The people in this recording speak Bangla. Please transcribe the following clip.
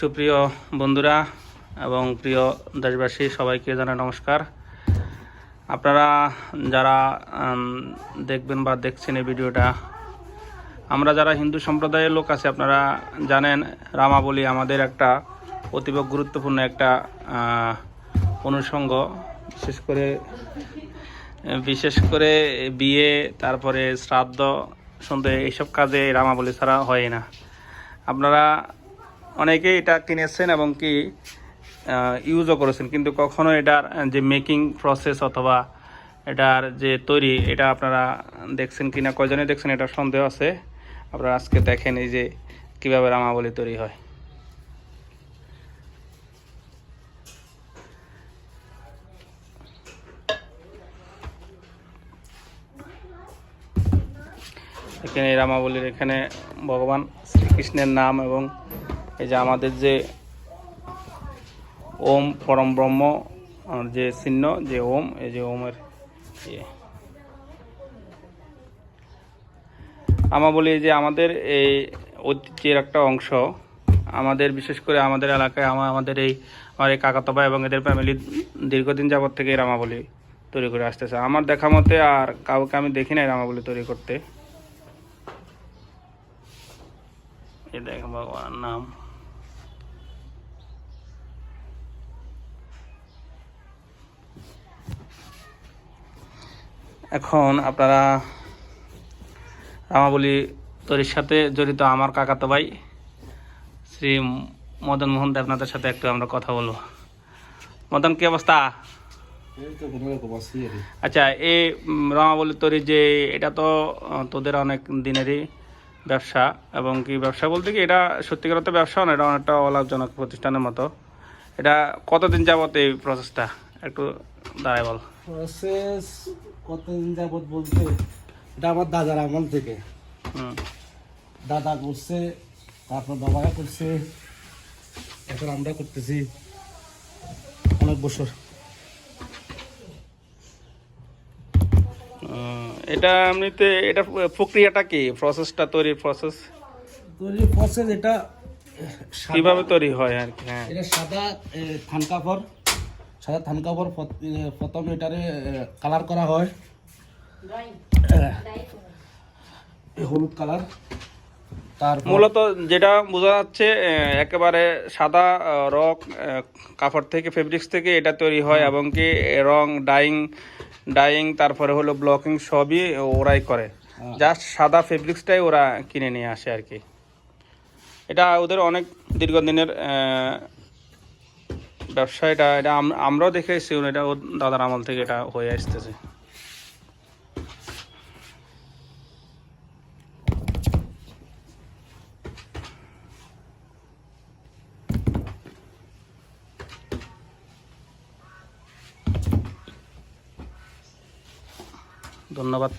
সুপ্রিয় বন্ধুরা এবং প্রিয় দেশবাসী, সবাইকে জানাই নমস্কার। আপনারা যারা দেখবেন বা দেখছেন এই ভিডিওটা, আমরা যারা হিন্দু সম্প্রদায়ের লোক আছে, আপনারা জানেন রামাবলী আমাদের একটা অতীব গুরুত্বপূর্ণ একটা অনুষঙ্গ। বিশেষ করে বিশেষ করে বিয়ে, তারপরে শ্রাদ্ধ, সন্ধে, এইসব কাজে রামাবলী ছাড়া হয় না। আপনারা অনেকেই এটা কিনেছেন এবং কি ইউজও করেছেন, কিন্তু কখনো এটার যে মেকিং প্রসেস অথবা এটার যে তৈরি, এটা আপনারা দেখছেন কি না কয়জনে দেখছেন, এটা সন্দেহ আছে। আপনারা আজকে দেখেন এই যে কীভাবে রামাবলী তৈরি হয়। এখানে রামাবলীর এখানে ভগবান শ্রীকৃষ্ণের নাম এবং এই যে আমাদের যে ওম পরম ব্রহ্ম যে চিহ্ন, যে ওম, এই যে ওমের ইয়ে আমা বলি যে আমাদের এই ঐতিহ্যের একটা অংশ। আমাদের, বিশেষ করে আমাদের এলাকায়, আমার, আমাদের এই, আমার এই কাকাতবা এবং এদের ফ্যামিলি দীর্ঘদিন যাবত থেকে এই রামাবলী তৈরি করে আসতেছে। আমার দেখা মতে আর কাউকে আমি দেখি নাই রামাবলী তৈরি করতে। দেখ ভগবান নাম। এখন আপনারা রামাবলী তৈরির সাথে জড়িত আমার কাকাতো ভাই শ্রী মদন মোহন দেবনাথের সাথে একটু আমরা কথা বলব। মদন কি অবস্থা। আচ্ছা এই রামাবলী তৈরি যে এটা তো তোদের অনেক দিনেরই ব্যবসা এবং কি ব্যবসা বলতে কি এটা সত্যিকার তো ব্যবসা না এটা অনেকটা অলাভজনক প্রতিষ্ঠানের মতো। এটা কতদিন যাবত এই প্রসেসটা একটু দাঁড়ায় বল। প্রসেস কতদিন যাবত বলতে এটা আমার দাদার আমল থেকে। দাদা করছে তারপর বাবারা করছে। এখন আমরা করতেছি অনেক বছর। এটা এমনিতে এটা প্রক্রিয়াটা কি? প্রসেসটা তৈরির প্রসেস তৈরি প্রসেস এটা কীভাবে তৈরি হয় আর কি? হ্যাঁ। এটা সাদা থান কাপড় সাদা থান কাপড় প্রথম এটারে কালার করা হয়। হলুদ কালার তারপর মূলত যেটা বোঝা যাচ্ছে একেবারে সাদা রক কাপড় থেকে ফেব্রিক্স থেকে এটা তৈরি হয় এবং কি রং ডাইং ডাইং তারপরে হলো ব্লকিং সবই ওরাই করে। হ্যাঁ। জাস্ট সাদা ফেব্রিক্সটাই ওরা কিনে নিয়ে আসে আর কি। এটা ওদের অনেক দীর্ঘদিনের ব্যবসা, এটা এটা আমরাও দেখে এসেছি এটা, ওর দাদার আমল থেকে এটা হয়ে আসতেছে। ধন্যবাদ।